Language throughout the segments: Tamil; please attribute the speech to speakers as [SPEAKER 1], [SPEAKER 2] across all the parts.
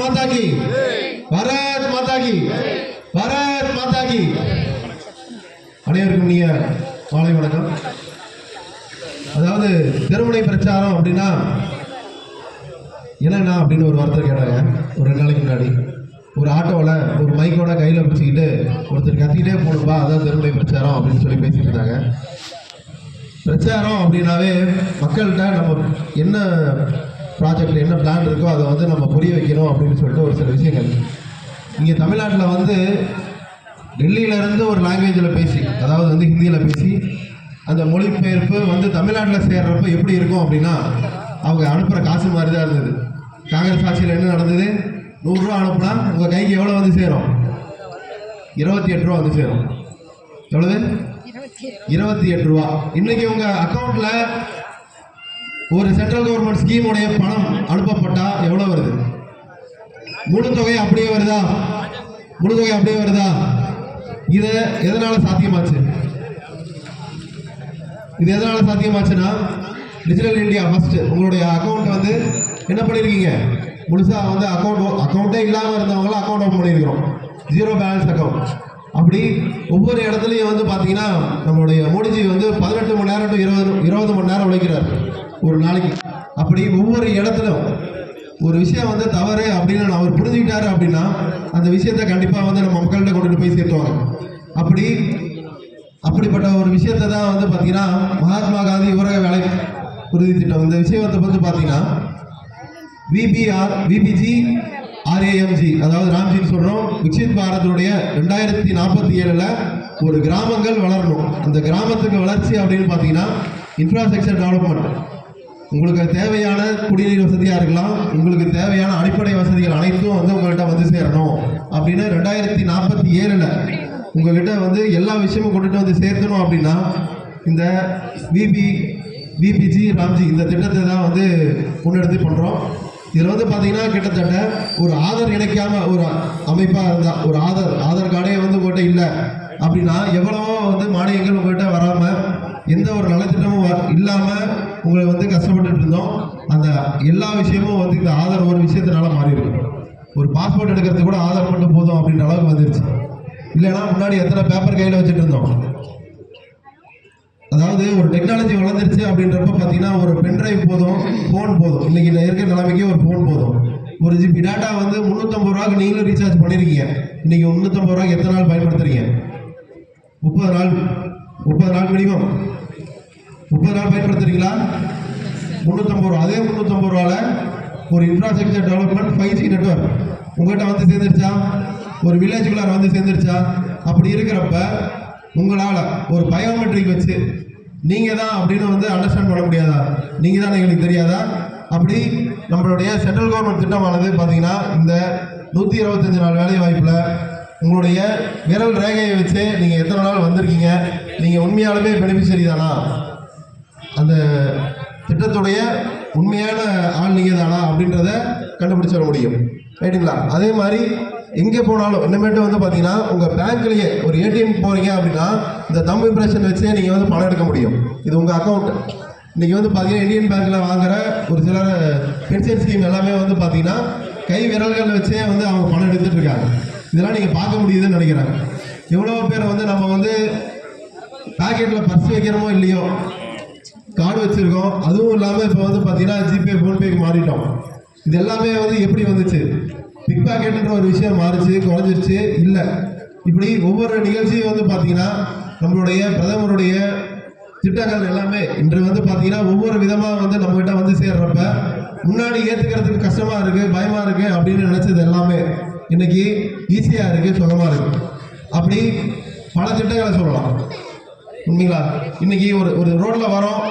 [SPEAKER 1] மாதா கி பாரத் மாதா கி பாரத் மாதா கி அனைவருக்கும் நீங்க மாலை வணக்கம். அதாவது திருமுனை பிரச்சாரம் அப்படின்னா என்னண்ணா அப்படின்னு ஒரு வார்த்தை கேட்டாங்க. ஒரு ரெண்டு நாளைக்கு முன்னாடி. ஒரு ஆட்டோவில் ஒரு மைக்கோட கையில் பிடிச்சிக்கிட்டு ஒருத்தர் கத்திக்கிட்டே போகணும்பா அதான் திருமுனை பிரச்சாரம் அப்படின்னு சொல்லி பேசிட்டு இருந்தாங்க. பிரச்சாரம் அப்படின்னாவே மக்கள்கிட்ட நம்ம என்ன ப்ராஜெக்ட் என்ன பிளான் இருக்கோ அதை வந்து நம்ம புரிய வைக்கணும் அப்படின்னு சொல்லிட்டு ஒரு சில விஷயங்கள். இங்கே தமிழ்நாட்டில் வந்து டெல்லியில இருந்து ஒரு லாங்குவேஜில் பேசி அதாவது வந்து ஹிந்தியில் பேசி அந்த மொழிபெயர்ப்பு வந்து தமிழ்நாட்டில் சேர்றப்ப எப்படி இருக்கும் அப்படின்னா அவங்க அனுப்புகிற காசு மாதிரி தான் இருந்தது. காங்கிரஸ் ஆட்சியில் என்ன நடந்தது? நூறுரூவா அனுப்புனா உங்கள் கைக்கு எவ்வளோ வந்து சேரும்? இருபத்தி எட்டு ரூபா வந்து சேரும். எவ்வளவு? இருபத்தி எட்டு. ரூபா. இன்னைக்கு உங்க அக்கவுண்ட்ல ஒரு சென்ட்ரல் கவர்மெண்ட் ஸ்கீமுடைய பணம் அனுப்பப்பட்டா எவ்வளவு வருது? முழு தொகை அப்படியே வருதா? முழு தொகை அப்படியே வருதா? இது எதனால சாத்தியமாச்சு? இது எதனால சாத்தியமாச்சுன்னா டிஜிட்டல் இந்தியா ஃபர்ஸ்ட் உங்களுடைய அக்கௌண்ட் வந்து என்ன பண்ணிருக்கீங்க? முழுசா வந்து அக்கௌண்ட் அக்கௌண்ட்டே இல்லாம இருந்தவங்களாம் அக்கௌண்ட் ஓப்பன் பண்ணியிருக்கிறோம் ஜீரோ பேலன்ஸ் அக்கௌண்ட் அப்படி ஒவ்வொரு இடத்துலையும் வந்து பார்த்தீங்கன்னா நம்மளுடைய மோடிஜி வந்து பதினெட்டு மணி நேரம் டு இருபது இருபது மணி நேரம் உழைக்கிறார். ஒரு நாளைக்கு. அப்படி ஒவ்வொரு இடத்துலையும் ஒரு விஷயம் வந்து தவறு அப்படின்னு அவர் புரிஞ்சுக்கிட்டாரு அப்படின்னா அந்த விஷயத்தை கண்டிப்பாக வந்து நம்ம மக்கள்கிட்ட கொண்டுட்டு போய் சேர்த்துவாங்க. அப்படி அப்படிப்பட்ட ஒரு விஷயத்தை தான் வந்து பார்த்தீங்கன்னா மகாத்மா காந்தி ஊரக வேலை உறுதி திட்டம். இந்த விஷயத்தை வந்து பார்த்தீங்கன்னா விபிஆர் விபிஜி ஆர்ஏஎம்ஜி அதாவது ராம்ஜின்னு சொல்கிறோம் விக்சித் பாரதனுடைய ரெண்டாயிரத்தி நாற்பத்தி ஏழில் ஒரு கிராமங்கள் வளரணும். அந்த கிராமத்துக்கு வளர்ச்சி அப்படின்னு பார்த்தீங்கன்னா இன்ஃப்ராஸ்ட்ரக்சர் டெவலப்மெண்ட் உங்களுக்கு தேவையான குடிநீர் வசதியாக இருக்கலாம். உங்களுக்கு தேவையான அடிப்படை வசதிகள் அனைத்தும் வந்து உங்கள்கிட்ட வந்து சேரணும். அப்படின்னு ரெண்டாயிரத்தி நாற்பத்தி ஏழில் உங்ககிட்ட வந்து எல்லா விஷயமும் கொண்டுட்டு வந்து சேர்த்தணும் அப்படின்னா இந்த விபி விபிஜி ராம்ஜி இந்த திட்டத்தை தான் வந்து முன்னெடுத்து பண்ணுறோம் இதில் வந்து பார்த்தீங்கன்னா கிட்டத்தட்ட ஒரு ஆதார் இணைக்காம ஒரு அமைப்பாக இருந்தால் ஒரு ஆதார் ஆதார் கார்டே வந்து உங்கள்கிட்ட இல்லை அப்படின்னா எவ்வளவோ வந்து மானியங்கள் உங்கள்கிட்ட வராமல் எந்த ஒரு நலத்திட்டமும் வ இல்லாமல் உங்களை வந்து கஷ்டப்பட்டுட்டு இருந்தோம். அந்த எல்லா விஷயமும் வந்து இந்த ஆதார் ஒரு விஷயத்தினால மாறி இருக்கு ஒரு பாஸ்போர்ட் எடுக்கிறதுக்கு கூட ஆதார் மட்டும் போதும் அப்படின்ற அளவுக்கு வந்துருச்சு. இல்லைன்னா முன்னாடி எத்தனை பேப்பர் கையில் வச்சுட்டு இருந்தோம். அதாவது ஒரு டெக்னாலஜி வளர்ந்துருச்சு அப்படின்றப்ப பார்த்தீங்கன்னா ஒரு பென்ட்ரைவ் போதும் ஃபோன் போதும். இன்னைக்கு இருக்கிற நிலைமைக்கு ஒரு ஃபோன் போதும். ஒரு ஜிபி டேட்டா வந்து முந்நூற்றம்பது ரூபாய்க்கு நீங்களும் ரீசார்ஜ் பண்ணியிருக்கீங்க இன்னைக்கு முந்நூற்றம்பது ரூபாய்க்கு எத்தனை நாள் பயன்படுத்துறீங்க? முப்பது நாள் முப்பது நாள் மினிமம் முப்பது நாள் பயன்படுத்துறீங்களா? முந்நூற்றம்பது ரூபா. அதே முந்நூற்றம்பது ரூபாவில் ஒரு infrastructure development five G network உங்கள்கிட்ட வந்து சேர்ந்துருச்சா? ஒரு வில்லேஜுக்குள்ளார வந்து சேர்ந்துருச்சா? அப்படி இருக்கிறப்ப உங்களால் ஒரு பயோமெட்ரிக் வச்சு நீங்கள் தான் அப்படின்னு வந்து அண்டர்ஸ்டாண்ட் பண்ண முடியாதா? நீங்கள் தான் எங்களுக்கு தெரியாதா? அப்படி நம்மளுடைய சென்ட்ரல் கவர்மெண்ட் திட்டமானது பார்த்தீங்கன்னா இந்த நூற்றி இருபத்தஞ்சி நாள் வேலை வாய்ப்பில் உங்களுடைய விரல் ரேகையை வச்சு நீங்கள் எத்தனை நாள் வந்திருக்கீங்க? நீங்கள் உண்மையாலுமே பெனிஃபிஷரி தானா? அந்த திட்டத்துடைய உண்மையான ஆள் நீங்கள் தானா அப்படின்றத கண்டுபிடிச்சிட முடியும். ரைட்டுங்களா? அதே மாதிரி எங்கே போனாலும் இனிமேட்டு வந்து பார்த்தீங்கன்னா உங்கள் பேங்க்லேயே ஒரு ஏடிஎம் போகிறீங்க அப்படின்னா இந்த தம் இம்ப்ரெஷன் வச்சே நீங்கள் வந்து பணம் எடுக்க முடியும். இது உங்கள் அக்கௌண்ட் இன்றைக்கி வந்து பார்த்தீங்கன்னா இந்தியன் பேங்க்கில் வாங்குற ஒரு சில பென்ஷன் ஸ்கீம் எல்லாமே வந்து பார்த்தீங்கன்னா கை விரல்கள் வச்சே வந்து அவங்க பணம் எடுத்துகிட்டு இருக்காங்க. இதெல்லாம் நீங்கள் பார்க்க முடியுதுன்னு நினைக்கிறாங்க எவ்வளோ பேர் வந்து நம்ம வந்து பாக்கெட்டில் பர்ஸ் வைக்கிறோமோ இல்லையோ கார்டு வச்சுருக்கோம். அதுவும் இல்லாமல் இப்போ வந்து பார்த்தீங்கன்னா ஜிபே ஃபோன்பேக்கு மாறிட்டோம். இது எல்லாமே வந்து எப்படி வந்துச்சு? பிக் பாக்கெட்டுன்ற ஒரு விஷயம் மாறிச்சு குறைஞ்சிருச்சு இல்லை. இப்படி ஒவ்வொரு நிகழ்ச்சியும் வந்து பார்த்தீங்கன்னா நம்மளுடைய பிரதமருடைய திட்டங்கள் எல்லாமே இன்று வந்து பார்த்தீங்கன்னா ஒவ்வொரு விதமாக வந்து நம்மகிட்ட வந்து சேர்றப்ப முன்னாடி ஏற்றுக்கிறதுக்கு கஷ்டமாக இருக்குது பயமாக இருக்குது அப்படின்னு நினச்சது எல்லாமே இன்னைக்கு ஈஸியாக இருக்குது சுகமாக இருக்குது அப்படி பல திட்டங்களை சொல்லலாம். உண்மைங்களா? இன்னைக்கு ஒரு ஒரு ரோட்டில் வரோம்.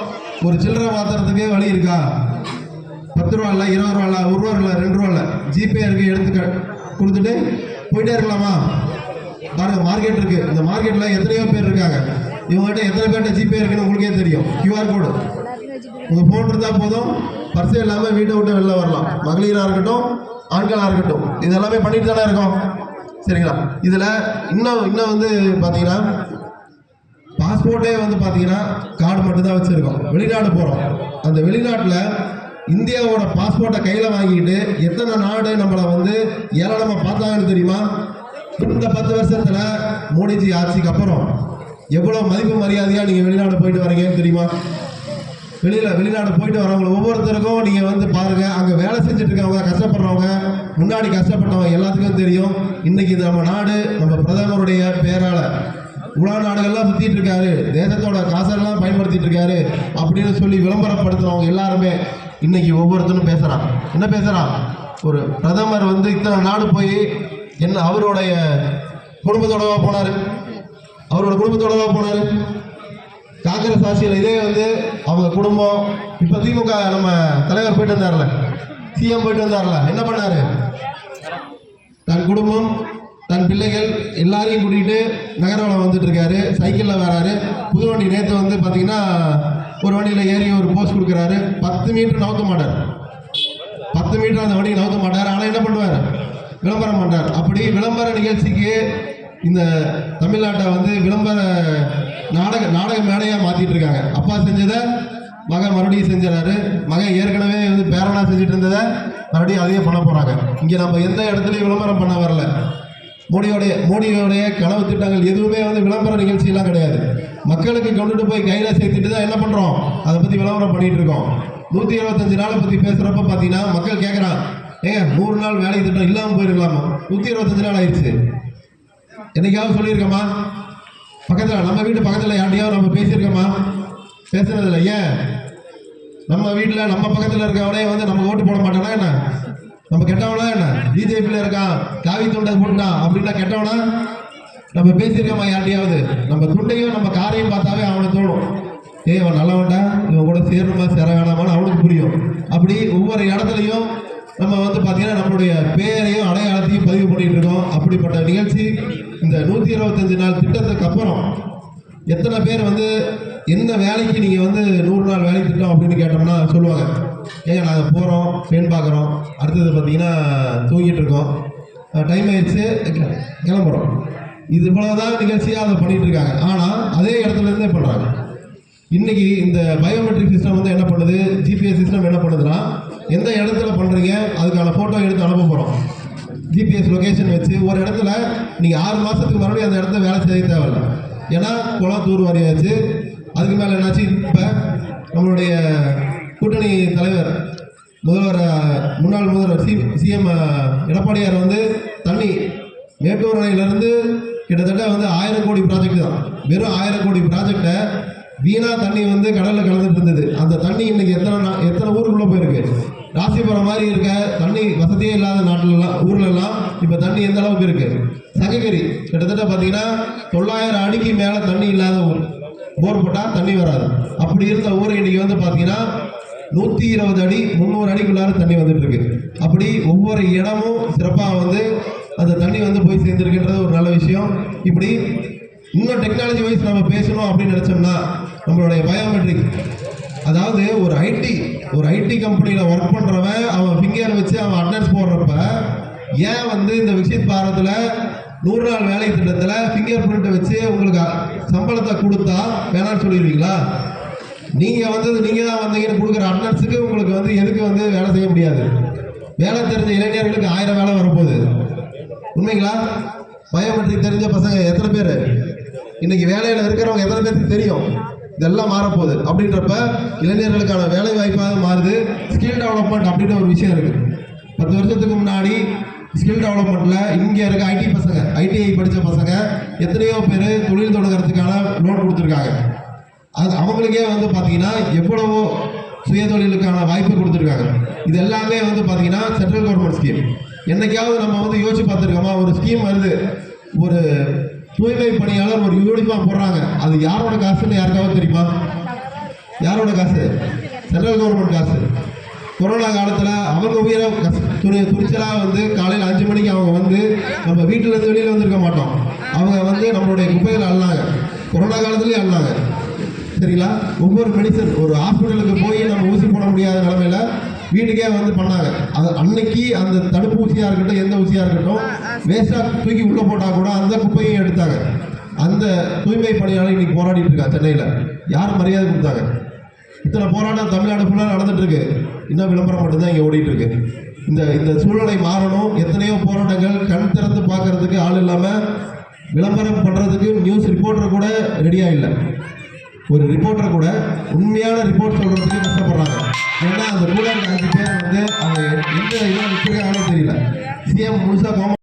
[SPEAKER 1] ஒரு சில்லறை மாத்துறதுக்கே வழி இருக்கா? பத்து ரூபா இல்லை இருபது ரூபா இல்லை ஒரு ரூபா இல்லை ரெண்டு ரூபா இல்லை ஜிபே இருக்கு எடுத்து கொடுத்துட்டு போயிட்டே இருக்கலாமா? பாருங்க மார்க்கெட் இருக்கு. இந்த மார்க்கெட்ல எத்தனையோ பேர் இருக்காங்க. இவங்ககிட்ட எத்தனை பேர்கிட்ட ஜிபே இருக்குன்னு உங்களுக்கே தெரியும். கியூஆர் கோடு உங்க போன் இருந்தா போதும். பர்ஸ் இல்லாம வீட்டை விட்டு வெளில வரலாம். மகளிரா இருக்கட்டும் ஆண்களா இருக்கட்டும். இது எல்லாமே பண்ணிட்டு தானே இருக்கோம். சரிங்களா? இதுல இன்னும் இன்னும் வந்து பாத்தீங்கன்னா பாஸ்போர்ட்டே வந்து பார்த்தீங்கன்னா கார்டு மட்டும்தான் வச்சுருக்கோம். வெளிநாடு போகிறோம் அந்த வெளிநாட்டில் இந்தியாவோட பாஸ்போர்ட்டை கையில் வாங்கிட்டு எத்தனை நாடு நம்மளை வந்து ஏளனமாக பார்த்தாங்கன்னு தெரியுமா? இந்த பத்து வருஷத்தில் மோடிஜி ஆட்சிக்கு அப்புறம் எவ்வளோ மதிப்பு மரியாதையாக நீங்கள் வெளிநாடு போயிட்டு வரீங்கன்னு தெரியுமா? வெளியில் வெளிநாடு போயிட்டு வரவங்க ஒவ்வொருத்தருக்கும் நீங்கள் வந்து பாருங்கள் அங்கே வேலை செஞ்சுட்டு இருக்கவங்க கஷ்டப்படுறவங்க முன்னாடி கஷ்டப்பட்டவங்க எல்லாத்துக்கும் தெரியும். இன்னைக்கு நம்ம நாடு நம்ம பிரதமருடைய பேரால் உலக நாடுகள்லாம் சுத்திட்டு இருக்காரு. தேசத்தோட காசெல்லாம் பயன்படுத்திட்டு இருக்காரு. அப்படின்னு சொல்லி விளம்பரப்படுத்துறவங்க எல்லாருமே இன்னைக்கு ஒவ்வொருத்தரும் பேசுறான் என்ன பேசுறான் ஒரு பிரதமர் வந்து இத்தனை நாடு போய் என்ன அவருடைய குடும்பத்தோடவா போனாரு? அவரோட குடும்பத்தோடவா போனாரு? காங்கிரஸ் ஆட்சியில் இதே வந்து அவங்க குடும்பம். இப்போ திமுக நம்ம தலைவர் போயிட்டு வந்தார்ல. சிஎம் போயிட்டு வந்தார்ல. என்ன பண்ணாரு? தன் குடும்பம் தன் பிள்ளைகள் எல்லாரையும் கூட்டிகிட்டு நகரவளம் வந்துட்டு இருக்காரு சைக்கிளில் வராரு. புது வண்டி நேற்று வந்து பார்த்தீங்கன்னா ஒரு வண்டியில் ஏறி ஒரு போஸ்ட் கொடுக்குறாரு. பத்து மீட்டர் நவுத்த மாட்டார். பத்து மீட்டர் அந்த வண்டியை நவுத்த மாட்டார். ஆனால் என்ன பண்ணுவார்? விளம்பரம் பண்ணுறார் அப்படி விளம்பர நிகழ்ச்சிக்கு இந்த தமிழ்நாட்டை வந்து விளம்பர நாடக நாடக மேடையாக மாற்றிட்டு இருக்காங்க அப்பா செஞ்சதை மகன் மறுபடியும் செஞ்சுறாரு மகன் ஏற்கனவே வந்து பேரனா செஞ்சுட்டு இருந்ததை மறுபடியும் அதையே பண்ண போகிறாங்க இங்கே நம்ம எந்த இடத்துலையும் விளம்பரம் பண்ண வரல. மோடியோடைய மோடியோடைய கனவு திட்டங்கள் எதுவுமே வந்து விளம்பர நிகழ்ச்சியெல்லாம் கிடையாது. மக்களுக்கு கொண்டுட்டு போய் கையில் சேர்த்துட்டு தான் என்ன பண்ணுறோம் அதை பற்றி விளம்பரம் பண்ணிட்டு இருக்கோம். நூற்றி இருபத்தஞ்சு நாளை பற்றி பேசுகிறப்ப பார்த்தீங்கன்னா மக்கள் கேட்குறான் ஏங்க நூறு நாள் வேலை திட்டம் இல்லாமல் போயிருக்கலாமா? நூற்றி இருபத்தஞ்சு நாள் ஆயிடுச்சு. என்னைக்காவது சொல்லியிருக்கோமா பக்கத்தில் நம்ம வீட்டு பக்கத்தில் யார்ட்டையாவது நம்ம பேசியிருக்கோமா பேசுனதில்ல ஏன்? நம்ம வீட்டில் நம்ம பக்கத்தில் இருக்கவனே வந்து நம்ம ஓட்டு போட மாட்டானா என்ன? நம்ம கெட்டவனா என்ன? பிஜேபியில் இருக்கான் காவி தொண்டை போட்டுட்டான் அப்படின்னா கெட்டவனா? நம்ம பேசியிருக்கோமா யார்ட்டையாவது? நம்ம துண்டையும் நம்ம காரையும் பார்த்தாவே அவனுக்கு தோணும். ஏய் அவன் நல்லவன்டா. இவன் கூட சேரணுமா சேர வேணாமான்னு அவனுக்கு புரியும். அப்படி ஒவ்வொரு இடத்துலையும் நம்ம வந்து பார்த்தீங்கன்னா நம்மளுடைய பேரையும் அடையாளத்தையும் பதிவு பண்ணிட்டு இருக்கோம். அப்படிப்பட்ட நிகழ்ச்சி இந்த நூற்றி இருபத்தஞ்சு நாள் திட்டத்துக்கு அப்புறம் எத்தனை பேர் வந்து எந்த வேலைக்கு நீங்கள் வந்து நூறு நாள் வேலைக்கு திட்டம் அப்படின்னு கேட்டோம்னா சொல்லுவாங்க. ஏங்க நாங்கள் போகிறோம் ஃப்ரெண்ட் பார்க்குறோம் அடுத்தது பார்த்தீங்கன்னா தூங்கிட்டு இருக்கோம் டைம் ஆயிடுச்சு. கிளம்புறோம். இது போலதான் நிகழ்ச்சியாக அதை பண்ணிகிட்டு இருக்காங்க ஆனால் அதே இடத்துலேருந்தே பண்ணுறாங்க இன்றைக்கி இந்த பயோமெட்ரிக் சிஸ்டம் வந்து என்ன பண்ணுது? ஜிபிஎஸ் சிஸ்டம் என்ன பண்ணுதுன்னா எந்த இடத்துல பண்ணுறீங்க அதுக்கான ஃபோட்டோ எடுத்து அனுப்ப போகிறோம் ஜிபிஎஸ் லொக்கேஷன் வச்சு ஒரு இடத்துல நீங்கள் ஆறு மாதத்துக்கு மறுபடியும் அந்த இடத்துல வேலை செய்ய தேவையில்லை. ஏன்னா குளம் தூர் வாரியாச்சு அதுக்கு மேலே என்னாச்சு? இப்போ நம்மளுடைய கூட்டணி தலைவர் முதல்வர் முன்னாள் முதல்வர் சி சிஎம் எடப்பாடியார் வந்து தண்ணி மேட்டூர் அணையிலிருந்து கிட்டத்தட்ட வந்து ஆயிரம் கோடி ப்ராஜெக்ட் தான். வெறும் ஆயிரம் கோடி ப்ராஜெக்டை வீணா தண்ணி வந்து கடலில் கலந்துட்டு இருந்தது. அந்த தண்ணி இன்னைக்கு எத்தனை எத்தனை ஊருக்குள்ளே போயிருக்கு? ராசிபுரம் மாதிரி இருக்க தண்ணி வசதியே இல்லாத நாட்டிலலாம் ஊர்லலாம் இப்போ தண்ணி எந்த அளவுக்கு இருக்குது சங்ககிரி கிட்டத்தட்ட பார்த்தீங்கன்னா தொள்ளாயிரம் அடிக்கு மேலே தண்ணி இல்லாத ஊர். போர் போட்டால் தண்ணி வராது. அப்படி இருந்த ஊர் இன்றைக்கி வந்து பார்த்தீங்கன்னா நூத்தி இருபது அடி முந்நூறு அடிக்குள்ளார தண்ணி வந்துட்டு இருக்கு அப்படி ஒவ்வொரு இடமும் சிறப்பாக வந்து அந்த தண்ணி வந்து போய் சேர்ந்துருக்குன்றது ஒரு நல்ல விஷயம். இப்படி இன்னும் டெக்னாலஜி வைஸ் நம்ம பேசணும் அப்படின்னு நினைச்சோம்னா நம்மளுடைய பயோமெட்ரிக் அதாவது ஒரு ஐடி ஒரு ஐடி கம்பெனியில் ஒர்க் பண்ணுறவன் அவன் ஃபிங்கர் வச்சு அவன் அட்டன்ஸ் போடுறப்ப ஏன் வந்து இந்த விக்சித் பாரத்தில் நூறு நாள் வேலை திட்டத்தில் ஃபிங்கர் பிரிண்ட்டை வச்சு உங்களுக்கு சம்பளத்தை கொடுத்தா வேணாம்னு சொல்லிடுவீங்களா? நீங்கள் வந்து நீங்கள் தான் வந்தீங்கன்னு கொடுக்குற அட்டன்ஸுக்கு உங்களுக்கு வந்து எதுக்கு வந்து வேலை செய்ய முடியாது? வேலை தெரிஞ்ச இளைஞர்களுக்கு ஆயிரம் வேலை வரப்போகுது. உண்மைங்களா? பயோமெட்ரிக் தெரிஞ்ச பசங்க எத்தனை பேர்? இன்னைக்கு வேலையில் இருக்கிறவங்க எத்தனை பேருக்கு தெரியும்? இதெல்லாம் மாறப்போகுது. அப்படின்றப்ப இளைஞர்களுக்கான வேலை வாய்ப்பாக மாறுது. ஸ்கில் டெவலப்மெண்ட் அப்படின்னு ஒரு விஷயம் இருக்குது பத்து வருஷத்துக்கு முன்னாடி ஸ்கில் டெவலப்மெண்ட்டில் இங்கே இருக்க ஐடி பசங்க ஐடிஐ படித்த பசங்க எத்தனையோ பேர் தொழில் தொடங்குறதுக்கான லோன் கொடுத்துருக்காங்க. அது அவங்களுக்கே வந்து பார்த்தீங்கன்னா எவ்வளவோ சுயதொழிலுக்கான வாய்ப்பு கொடுத்துருக்காங்க. இது எல்லாமே வந்து பார்த்தீங்கன்னா சென்ட்ரல் கவர்மெண்ட் ஸ்கீம் என்றைக்காவது நம்ம வந்து யோசிச்சு பார்த்துருக்கோமா? ஒரு ஸ்கீம் வருது. ஒரு தூய்மை பணியாளர் ஒரு யூனிஃபார்ம் போடுறாங்க. அது யாரோட காசுன்னு யாருக்காவது தெரியுமா? யாரோட காசு? சென்ட்ரல் கவர்மெண்ட் காசு. கொரோனா காலத்தில் அவங்க உயிரை கஸ்- துணி துணிச்சலாக வந்து காலையில் அஞ்சு மணிக்கு அவங்க வந்து நம்ம வீட்டிலேருந்து வெளியில் வந்திருக்க மாட்டோம். அவங்க வந்து நம்மளுடைய குப்பைகள் அள்ளாங்க. கொரோனா காலத்துலேயும் அள்ளாங்க. சரிங்களா ஒவ்வொரு மெடிசன் ஒரு ஹாஸ்பிட்டலுக்கு போய் நம்ம ஊசி போட முடியாத நிலமையில வீட்டுக்கே வந்து பண்ணாங்க. அது அன்னைக்கு அந்த தடுப்பு ஊசியாக இருக்கட்டும் எந்த ஊசியாக இருக்கட்டும் வேஸ்ட்டாக தூக்கி உள்ளே போட்டால் கூட அந்த குப்பையும் எடுத்தாங்க. அந்த தூய்மை பணியாளர் இன்னைக்கு போராடிட்டு இருக்கா சென்னையில். யார் மரியாதை கொடுத்தாங்க? இத்தனை போராட்டம் தமிழ்நாடு ஃபுல்லாக நடந்துட்டு இருக்கு இன்னும் விளம்பரம் மட்டும்தான் இங்கே ஓடிட்டு இருக்கு இந்த இந்த சூழ்நிலை மாறணும். எத்தனையோ போராட்டங்கள் கண் திறந்து பார்க்கறதுக்கு ஆள் இல்லாமல் விளம்பரம் பண்ணுறதுக்கு நியூஸ் ரிப்போர்ட்டர் கூட ரெடியாக இல்லை. ஒரு ரிப்போர்ட்டர் கூட உண்மையான ரிப்போர்ட் சொல்கிறதுக்கு கஷ்டப்படுறாங்க. ஏன்னா அந்த கூட இருக்க அஞ்சு பேர் வந்து அவங்க எந்த இதில் நிற்கிறாங்கன்னு தெரியல. சிஎம் முழுசாக கோமா